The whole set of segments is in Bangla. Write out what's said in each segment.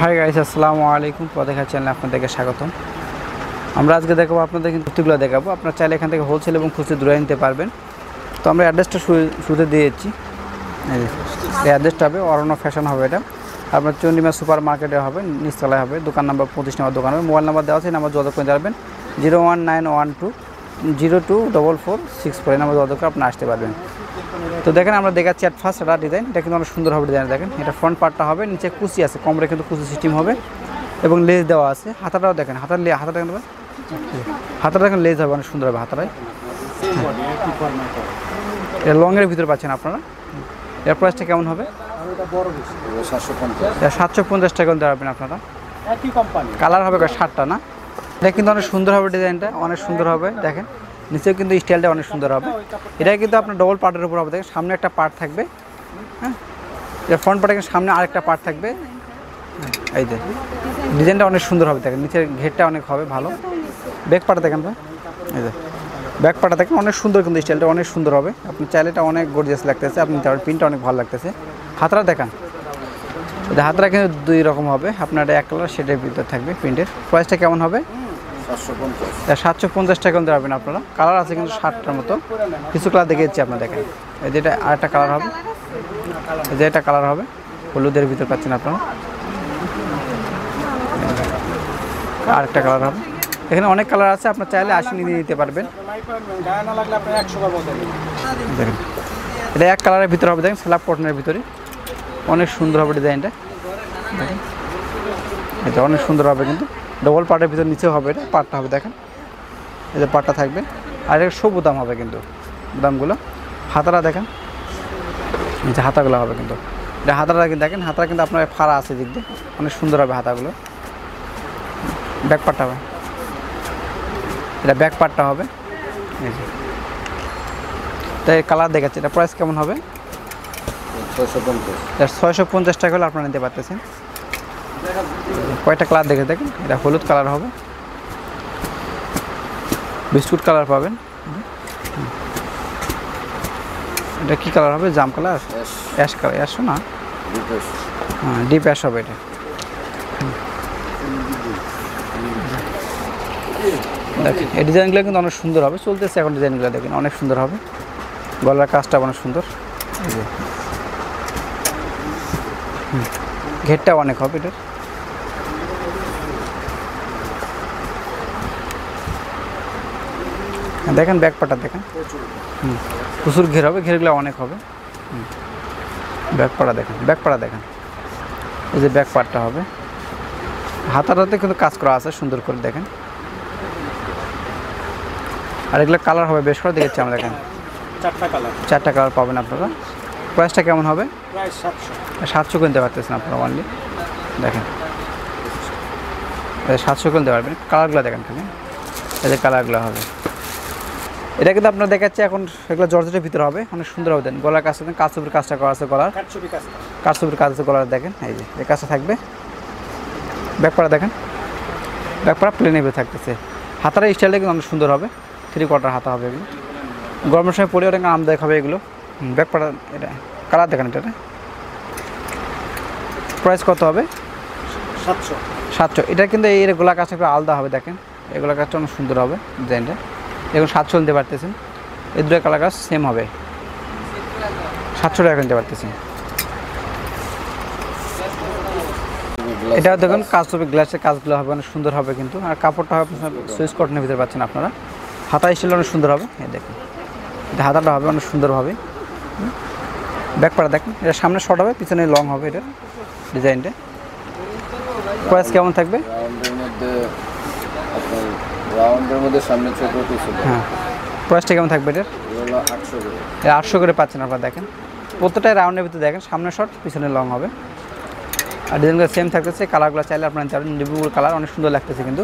হাই গাইস আসসালামু আলাইকুম। পদেখা চ্যানেলে আপনাদেরকে স্বাগতম। আমরা আজকে দেখাবো আপনাদের কিন্তু কুর্তিগুলো দেখাবো। আপনারা চাইলে এখান থেকে হোলসেল এবং খুচরো দূরে নিতে পারবেন। তো আমরা অ্যাড্রেসটা শুরুতে দিয়েছি এই যে, এই অ্যাড্রেসটা হবে অরণ্য ফ্যাশন হবে এটা। আপনার চন্ডিমা সুপার মার্কেটে হবে নিচতলায় হবে। দোকান নাম্বার পঁচিশ নাম্বার দোকান হবে। মোবাইল নাম্বার দেওয়া আছে নাম্বার যোগাযোগ করে যাবেন zero one nine one two zero two double four six four এই নাম্বার যোগাযোগ করে আপনি আসতে পারবেন। তো দেখেন আমরা দেখাচ্ছি অ্যাট ফার্স্ট এটা ডিজাইন এটা কিন্তু অনেক সুন্দর হবে ডিজাইন দেখেন। এটা ফ্রন্ট পার্টটা হবে নিচে কুচি আছে কমরে কিন্তু কুচি সিস্টেম হবে এবং লেজ দেওয়া আছে। হাতাটাও দেখেন হাতার লে হাতাটা দেখেন হাতাটা দেখেন লেজ হবে অনেক সুন্দর হবে হাতাটায়। এটা লংয়ের ভিতরে পাচ্ছেন আপনারা। এর প্রাইসটা কেমন হবে? সাতশো পঞ্চাশ টাকা দিতে পারবেন আপনারা। কালার হবে ষাটটা না? এটা কিন্তু অনেক সুন্দর হবে ডিজাইনটা অনেক সুন্দর হবে দেখেন। নিচেও কিন্তু স্টাইলটা অনেক সুন্দর হবে। এটা কিন্তু আপনার ডবল পার্টের উপর হবে। দেখেন সামনে একটা পার্ট থাকবে। হ্যাঁ? এটা ফ্রন্ট পার্টে সামনে আরেকটা পার্ট থাকবে। হ্যাঁ, এই যে। ডিজাইনটা অনেক সুন্দর হবে। দেখেন নিচের ঘেরটা অনেক হবে ভালো। ব্যাক পার্টে দেখেন ভাই এই যে। ব্যাক পার্টে দেখেন অনেক সুন্দর কিন্তু স্টাইলটা অনেক সুন্দর হবে। আপনি চাইলে এটা অনেক গর্জিয়াস লাগতেছে। আপনি তার প্রিন্টটা অনেক ভালো লাগতেছে। হাতরা দেখান। হাতরা কিন্তু দুই রকম হবে। আপনার এক কালার সেটার ভিতরে থাকবে প্রিন্টের প্রাইসটা কেমন হবে? সাতশো পঞ্চাশ। টাকা দিতে পারবেন আপনারা। কালার আছে কিন্তু ষাটটার মতো। কিছু কালার দেখে দিচ্ছি আপনার দেখেন এই যে এটা আরেকটা কালার হবে। এই যে এটা কালার হবে। হলুদের ভিতর পাচ্ছেন আপনারা। আরেকটা কালার হবে। এখানে অনেক কালার আছে, আপনার চাইলে আসি নিয়ে নিতে পারবেন। দেখেন। এটা এক কালারের ভিতরে হবে, দেখেন স্ল্যাব কটনের ভিতরে। অনেক সুন্দর হবে ডিজাইনটা দেখেন। এটা অনেক সুন্দর হবে কিন্তু। ডবল পার্টের ভিতর নিচে হবে এটা পার্টটা হবে দেখেন। এই যে পার্টটা থাকবে। আর এটা সবু দাম হবে কিন্তু দামগুলো। হাতারা দেখেন। এই যে হাতাগুলো হবে কিন্তু। এটা হাতাটা কিন্তু দেখেন হাতারা কিন্তু আপনার ফাড়া আছে দিক দিয়ে। অনেক সুন্দর হবে হাতাগুলো। ব্যাক পার্টটা হবে। এটা ব্যাক পার্টটা হবে। এই যে। তাই কালার দেখাচ্ছে এটা প্রাইস কেমন হবে? ছয়শো পঞ্চাশ। ছয়শো পঞ্চাশ টাকা হলে আপনারা নিতে পারতেছেন। কয়টা কালার দেখে দেখেন? এটা হলুদ কালার হবে। বিস্কুট কালার পাবেন। এটা কি কালার হবে? জাম কালার অ্যাশ কালার অ্যাশ না? হ্যাঁ ডিপ অ্যাশ হবে এটা। দেখেন এই ডিজাইনগুলো কিন্তু অনেক সুন্দর হবে। চলতেছে এখন ডিজাইনগুলো দেখেন অনেক সুন্দর হবে। গলার কাজটা অনেক সুন্দর। ঘেরটা অনেক হবে এটার। দেখেন ব্যাক পাটা দেখেন। হুম। প্রচুর ঘের হবে ঘেরগুলো অনেক হবে। হুম। ব্যাক পাড়া দেখেন ব্যাক পাড়া দেখেন। এই যে ব্যাক পার্টটা হবে। হাতাটাতে কিন্তু কাজ করা আছে সুন্দর করে দেখেন। আর এগুলো কালার হবে বেশ করে দেখেছি আমরা দেখেন। চারটা কালার চারটা কালার পাবেন আপনারা। প্রাইসটা কেমন হবে? সাতশো। কিনতে পারতেছেন আপনারা অনলি দেখেন। এই সাতশো কিনতে পারবেন। কালারগুলো দেখেন খালি। এই যে কালারগুলো হবে। এটা কিন্তু আপনার দেখাচ্ছে এখন এগুলো জর্জেটের ভিতরে হবে। অনেক সুন্দর হবে দেন গলার কাজটা দেন কাজসুপির কাজটা করা আছে গলার। কাজসুপির কাজ আছে গলার দেখেন। এই যে এই কাজটা থাকবে। ব্যাকপাড়া দেখেন। ব্যাকপাড়া প্লেনের ভিতরে থাকতেছে। হাতার স্টাইলটা কিন্তু অনেক সুন্দর হবে। থ্রি কোয়ার্টার হাতা হবে এগুলো। গরমের সময় পরে অনেক আরামদায়ক হবে এগুলো। ব্যাকপাড়া এটা কালার দেখেন এটা। প্রাইস কত হবে? সাতশো। সাতশো। এটা কিন্তু এই গোলা কাজটা একটু আলাদা হবে দেখেন। এগুলো কাজটা অনেক সুন্দর হবে ডিজাইনটা এখন সাতশো নিতে পারতেছেন। এই দুটো কালার গাছ সেম হবে। সাতশো টাকা নিতে পারতেছেন এটা দেখুন কাজ হবে গ্লাসের কাজগুলো হবে, অনেক সুন্দর হবে কিন্তু। আর কাপড়টা হবে সুইচ কটনের ভিতরে পাচ্ছেন আপনারা। হাতা স্টাইল অনেক সুন্দর হবে। এই দেখুন, এটা হাতাটা হবে, অনেক সুন্দর হবে। ব্যাক পাড়া দেখেন, এটা সামনে শর্ট হবে, পিছনে লং হবে এটা ডিজাইনটা। প্রাইস কেমন থাকবে? মধ্যে সামনে ছোট পিছনে হ্যাঁ। প্রাইসটা কেমন থাকবে এটার? এগুলো আটশো করে। এটা আটশো করে পাচ্ছেন আপনারা দেখেন। প্রত্যেকটাই রাউন্ডের ভিতরে দেখেন সামনে শর্ট পিছনে লং হবে। আর ডিজাইনগুলো সেম থাকতেছে কালারগুলো চাইলে আপনারা পারবেন লিভিগুলো কালার অনেক সুন্দর লাগতেছে কিন্তু।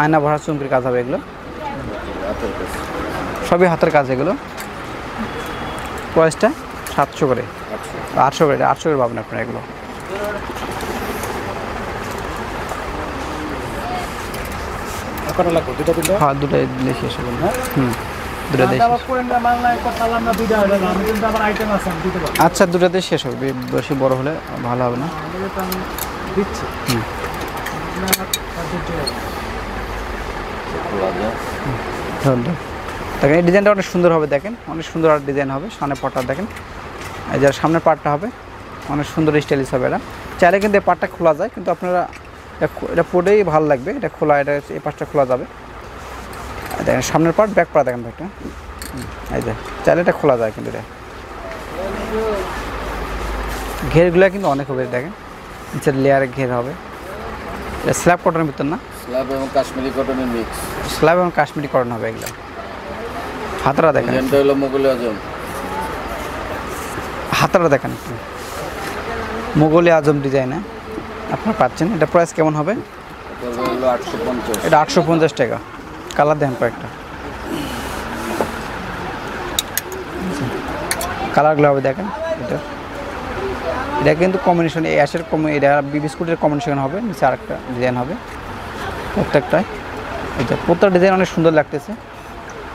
আয়না ভরা চুমকির কাজ হবে এগুলো। সবই হাতের কাজ এগুলো। প্রাইসটা সাতশো করে। আটশো করে আটশো করে পাবেন আপনারা এগুলো। কটা লাগবে দুটো তিনটা? হ্যাঁ দুটোই দিলে শেষ হবে হুম দুটো দিতে পারব। আচ্ছা দুটাতে শেষ হবে। বেশি বড় হলে ভালো হবে না। দিচ্ছি। হুম। দেখেন এই ডিজাইনটা অনেক সুন্দর হবে দেখেন। অনেক সুন্দর আর ডিজাইন হবে সামনে পাটটা দেখেন। এই যে সামনের পাটটা হবে অনেক সুন্দর স্টাইলিশ হবে এটা। চাইলে কিন্তু এই পাটটা খোলা যায় কিন্তু আপনারা এটা এটা পরেই ভালো লাগবে। এটা খোলা এটা এই পাটটা খোলা যাবে। দেখেন সামনের পাট ব্যাক পাড়া দেখেন একটা এই যে চাইলে এটা খোলা যায় কিন্তু এটা। ঘেরগুলো কিন্তু অনেক হবে দেখেন। নিচের লেয়ারে ঘের হবে। এটা স্ল্যাব কটনের ভিতর না? স্ল্যাব এবং কাশ্মীরি কটনের মিক্স স্ল্যাব এবং কাশ্মীরি কটন হবে এগুলো। হাতরা দেখেন। ডিজাইনটা হলো মোগল আজম। হাতাটা দেখেন মোগলি আজম ডিজাইনে আপনারা পাচ্ছেন। এটা প্রাইস কেমন হবে? এটা আটশো পঞ্চাশ টাকা। কালার দেন কয়েকটা। কালারগুলো হবে দেখেন এটা। এটা কিন্তু কম্বিনেশন এই অ্যাশের কম এটা বিস্কুটের কম্বিনেশন হবে, নিচে আরেকটা ডিজাইন হবে। প্রত্যেকটায় এটা প্রত্যেকটা ডিজাইন অনেক সুন্দর লাগতেছে।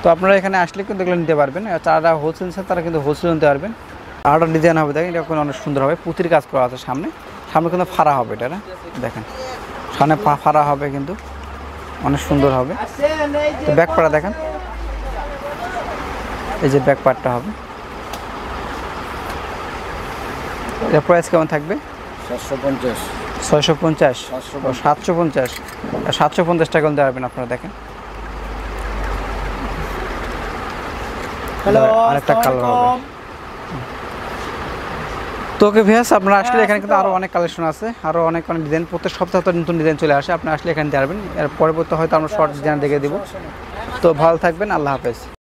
তো আপনারা এখানে আসলে কিন্তু এগুলো নিতে পারবেন। যারা হোলসেল তারা কিন্তু হোলসেল নিতে পারবেন। আরেকটা ডিজাইন হবে, দেখেন এটা অনেক সুন্দর হবে। পুঁতির কাজ করা আছে সামনে। সামনে কিন্তু ফাড়া হবে এটা না? দেখেন। সামনে ফা- ফাড়া হবে কিন্তু। অনেক সুন্দর হবে। তো ব্যাক পাড়া দেখেন। এই যে ব্যাক পার্টটা হবে। এটা প্রাইস কেমন থাকবে? সাতশো পঞ্চাশ। ছয়শো পঞ্চাশ। সাতশো পঞ্চাশ। সাতশো পঞ্চাশ। টাকা দিতে পারবেন আপনারা দেখেন? আরেকটা কালার হবে। তো ওকে ভিয়াস আপনারা আসলে এখানে কিন্তু আরও অনেক কালেকশন আছে আরও অনেক অনেক ডিজাইন প্রত্যেক সপ্তাহে তো নতুন ডিজাইন চলে আসে আপনি আসলে এখানে দেখবেন। এর পরবর্তী হয়তো আমরা শর্ট ডিজাইন দেখে দেবো। তো ভালো থাকবেন আল্লাহ হাফেজ।